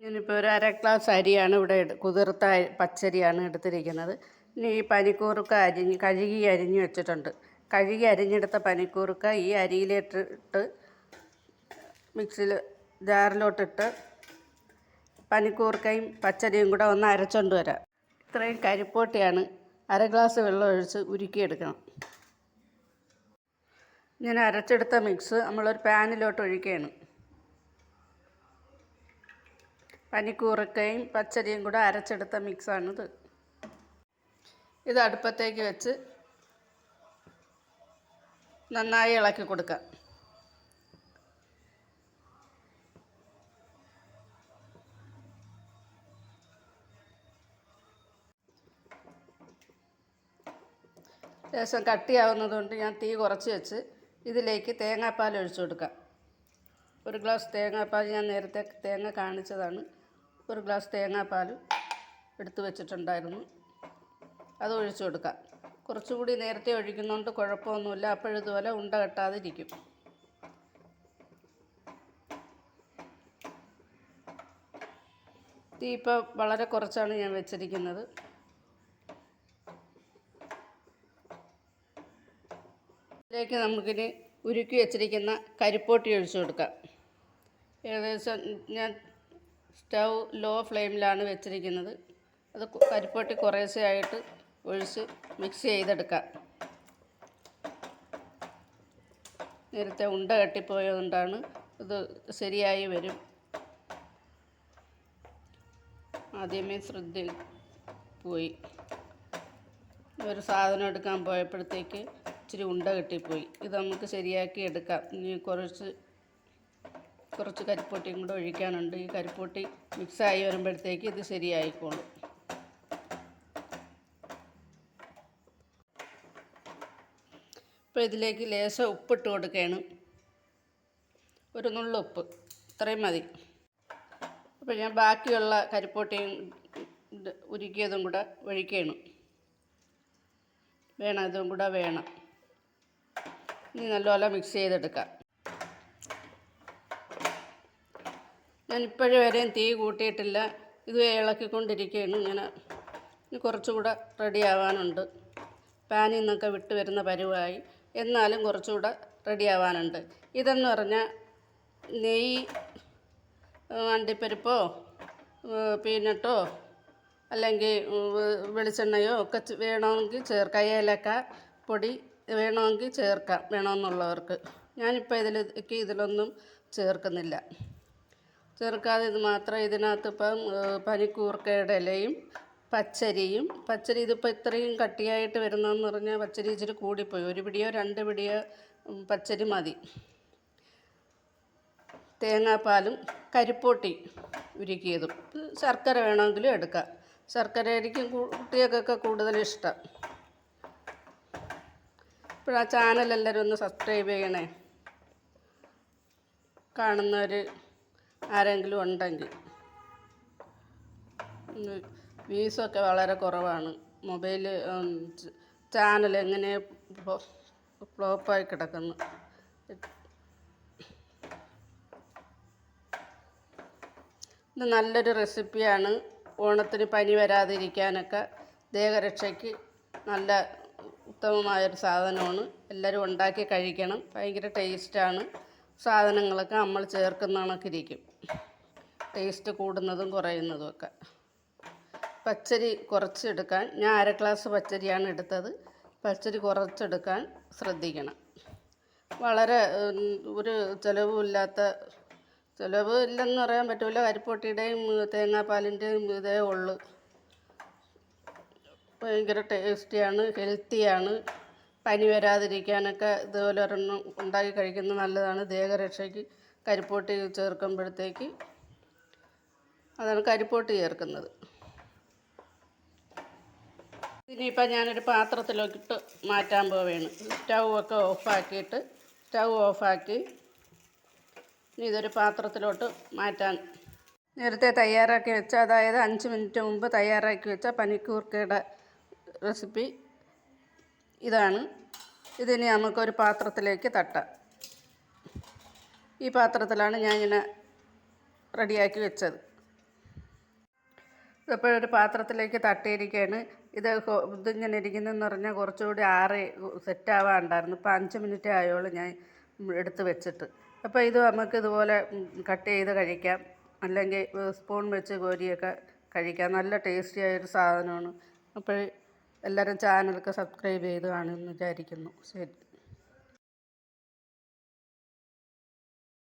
ഇതിനിപ്പോൾ ഒരു അര ഗ്ലാസ് അരിയാണ് ഇവിടെ കുതിർത്ത പച്ചരിയാണ് എടുത്തിരിക്കുന്നത്. ഇനി ഈ പനിക്കൂർക്ക അരിഞ്ഞ് കഴുകി അരിഞ്ഞ് വെച്ചിട്ടുണ്ട്. കഴുകി അരിഞ്ഞെടുത്ത പനിക്കൂർക്ക ഈ അരിയിലിട്ടിട്ട് മിക്സിയിൽ ജാറിലോട്ടിട്ട് പനിക്കൂർക്കയും പച്ചരിയും കൂടെ ഒന്ന് അരച്ചോണ്ട് വരാം. ഇത്രയും കരിപ്പോട്ടിയാണ് അര ഗ്ലാസ് വെള്ളം ഒഴിച്ച് ഉരുക്കിയെടുക്കണം. ഇങ്ങനെ അരച്ചെടുത്ത മിക്സ് നമ്മളൊരു പാനിലോട്ട് ഒഴിക്കുകയാണ്. പനിക്കൂറക്കയും പച്ചരിയും കൂടെ അരച്ചെടുത്ത മിക്സാണിത്. ഇത് അടുപ്പത്തേക്ക് വെച്ച് നന്നായി ഇളക്കി കൊടുക്കാം. ലേശം കട്ടിയാവുന്നതുകൊണ്ട് ഞാൻ തീ കുറച്ച് വെച്ച് ഇതിലേക്ക് തേങ്ങാപ്പാൽ ഒഴിച്ചു കൊടുക്കാം. ഒരു ഗ്ലാസ് തേങ്ങാപ്പാൽ ഞാൻ നേരത്തെ തേങ്ങ കാണിച്ചതാണ്. ഒരു ഗ്ലാസ് തേങ്ങാപ്പാൽ എടുത്തു വെച്ചിട്ടുണ്ടായിരുന്നു. അത് ഒഴിച്ചു കൊടുക്കാം. കുറച്ചുകൂടി നേരത്തെ ഒഴിക്കുന്നതുകൊണ്ട് കുഴപ്പമൊന്നുമില്ല. അപ്പോഴിതുപോലെ ഉണ്ട കെട്ടാതിരിക്കും. തീ ഇപ്പോൾ വളരെ കുറച്ചാണ് ഞാൻ വെച്ചിരിക്കുന്നത്. ഇതിലേക്ക് നമുക്കിനി ഉരുക്കി വെച്ചിരിക്കുന്ന കരിപ്പോട്ടി ഒഴിച്ചു കൊടുക്കാം. ഏകദേശം ഞാൻ സ്റ്റൗ ലോ ഫ്ലെയിമിലാണ് വെച്ചിരിക്കുന്നത്. അത് കരിപ്പട്ടി കുറേശ്ശെയായിട്ട് ഒഴിച്ച് മിക്സ് ചെയ്തെടുക്കാം. നേരത്തെ ഉണ്ട കെട്ടിപ്പോയതുകൊണ്ടാണ് ഇത് ശരിയായി വരും. ആദ്യമേ ശ്രദ്ധ പോയി. ഒരു സാധനം എടുക്കാൻ പോയപ്പോഴത്തേക്ക് ഇച്ചിരി ഉണ്ട കെട്ടിപ്പോയി. ഇത് നമുക്ക് ശരിയാക്കി എടുക്കാം. ഇനി കുറച്ച് കുറച്ച് കരിപ്പൊട്ടിയും കൂടെ ഒഴിക്കാനുണ്ട്. ഈ കരിപ്പൊട്ടി മിക്സായി വരുമ്പോഴത്തേക്ക് ഇത് ശരിയായിക്കോളും. ഇപ്പോൾ ഇതിലേക്ക് ലേശം ഉപ്പിട്ട് കൊടുക്കുകയാണ്. ഒരു നുള്ളു ഉപ്പ്. ഇത്രയും മതി. അപ്പോൾ ഞാൻ ബാക്കിയുള്ള കരിപ്പൊട്ടിയും ഉരുക്കിയതും കൂടെ ഒഴിക്കുകയാണ്. വേണം ഇതും കൂടെ വേണം. ഇനി നല്ലപോലെ മിക്സ് ചെയ്തെടുക്കാം. ഞാൻ ഇപ്പോഴും വരെയും തീ കൂട്ടിയിട്ടില്ല. ഇത് ഇളക്കിക്കൊണ്ടിരിക്കുകയാണ്. ഇനി കുറച്ചുകൂടെ റെഡി ആവാനുണ്ട്. പാനിൽ നിന്നൊക്കെ വിട്ട് വരുന്ന പരുവായി. എന്നാലും കുറച്ചുകൂടെ റെഡി ആവാനുണ്ട്. ഇതെന്ന് പറഞ്ഞാൽ നെയ്യ് അണ്ടിപ്പരിപ്പോ പീനട്ടോ അല്ലെങ്കിൽ വെളിച്ചെണ്ണയോ ഒക്കെ വേണമെങ്കിൽ ചേർക്കാം. ഏലക്ക പൊടി വേണമെങ്കിൽ ചേർക്കാം. വേണമെന്നുള്ളവർക്ക്. ഞാനിപ്പോൾ ഇതിലേക്ക് ഇതിലൊന്നും ചേർക്കുന്നില്ല. ചേർക്കാതെ ഇത് മാത്രം ഇതിനകത്ത് ഇപ്പം പനിക്കൂർക്കയുടെ ഇലയും പച്ചരിയും പച്ചരി ഇതിപ്പോൾ ഇത്രയും കട്ടിയായിട്ട് വരുന്നതെന്ന് പറഞ്ഞാൽ പച്ചരി ഇച്ചിരി കൂടിപ്പോയി. ഒരു പിടിയോ രണ്ട് പിടിയോ പച്ചരി മതി. തേങ്ങാപ്പാലും കരിപ്പോട്ടി ഉരുക്കിയതും. ശർക്കര വേണമെങ്കിലും എടുക്കാം. ശർക്കര ആയിരിക്കും കുട്ടികൾക്കൊക്കെ കൂടുതൽ ഇഷ്ടം. ഇപ്പോൾ ആ ചാനൽ എല്ലാവരും ഒന്ന് സബ്സ്ക്രൈബ് ചെയ്യണേ. കാണുന്നവർ ആരെങ്കിലും ഉണ്ടെങ്കിൽ. വ്യൂസൊക്കെ വളരെ കുറവാണ്. മൊബൈൽ ചാനൽ എങ്ങനെ ഫ്ലോപ്പായി കിടക്കുന്നു. ഇത് നല്ലൊരു റെസിപ്പിയാണ്. ഓണത്തിന് പനി വരാതിരിക്കാനൊക്കെ ദേഹരക്ഷയ്ക്ക് നല്ല ഉത്തമമായൊരു സാധനമാണ്. എല്ലാവരും ഉണ്ടാക്കി കഴിക്കണം. ഭയങ്കര ടേസ്റ്റാണ്. സാധനങ്ങളൊക്കെ നമ്മൾ ചേർക്കുന്ന കണക്കിരിക്കും ടേസ്റ്റ് കൂടുന്നതും കുറയുന്നതും ഒക്കെ. പച്ചരി കുറച്ചെടുക്കാൻ ഞാൻ അര ഗ്ലാസ് പച്ചരിയാണ് എടുത്തത്. പച്ചരി കുറച്ചെടുക്കാൻ ശ്രദ്ധിക്കണം. വളരെ ഒരു ചിലവുമില്ലാത്ത ചിലവ് ഇല്ലെന്ന് പറയാൻ പറ്റില്ല കരിപ്പൊട്ടിയുടെയും തേങ്ങാപ്പാലിന്റെയും ഇതേ ഉള്ളു. ഭയങ്കര ടേസ്റ്റിയാണ് ഹെൽത്തിയാണ്. പനി വരാതിരിക്കാനൊക്കെ ഇതുപോലെ ഒരെണ്ണം ഉണ്ടാക്കി കഴിക്കുന്നത് നല്ലതാണ്. ദേഹരക്ഷയ്ക്ക് കരിപ്പൊട്ടി ചേർക്കുമ്പോഴത്തേക്ക് അതാണ് കരിപ്പോട്ട് ചേർക്കുന്നത്. ഇനിയിപ്പോൾ ഞാനൊരു പാത്രത്തിലോട്ട് മാറ്റാൻ പോവുകയാണ് സ്റ്റൗ ഒക്കെ ഓഫാക്കിയിട്ട് സ്റ്റൗ ഓഫാക്കി ഇനി ഇതൊരു പാത്രത്തിലോട്ട് മാറ്റാൻ. നേരത്തെ തയ്യാറാക്കി വെച്ച അതായത് അഞ്ച് മിനിറ്റ് മുമ്പ് തയ്യാറാക്കി വെച്ച പനിക്കൂർക്കയുടെ റെസിപ്പി ഇതാണ്. ഇതിനി നമുക്കൊരു പാത്രത്തിലേക്ക് തട്ടാം. ഈ പാത്രത്തിലാണ് ഞാനിങ്ങനെ റെഡിയാക്കി വെച്ചത്. ഇതിപ്പോൾ ഒരു പാത്രത്തിലേക്ക് തട്ടിയിരിക്കുകയാണ് ഇത് ഇതിങ്ങനെ ഇരിക്കുന്നതെന്ന് പറഞ്ഞാൽ കുറച്ചുകൂടി ആറ് സെറ്റ് ആവാണ്ടായിരുന്നു ഇപ്പോൾ അഞ്ച് മിനിറ്റ് ആയോളൂ ഞാൻ എടുത്ത് വെച്ചിട്ട്. അപ്പോൾ ഇത് നമുക്ക് ഇതുപോലെ കട്ട് ചെയ്ത് കഴിക്കാം. അല്ലെങ്കിൽ സ്പൂൺ വെച്ച് കോരിയൊക്കെ കഴിക്കാം. നല്ല ടേസ്റ്റി ആയൊരു സാധനമാണ്. അപ്പോൾ എല്ലാവരും ചാനലൊക്കെ സബ്സ്ക്രൈബ് ചെയ്ത് കാണുമെന്ന് വിചാരിക്കുന്നു. ശരി.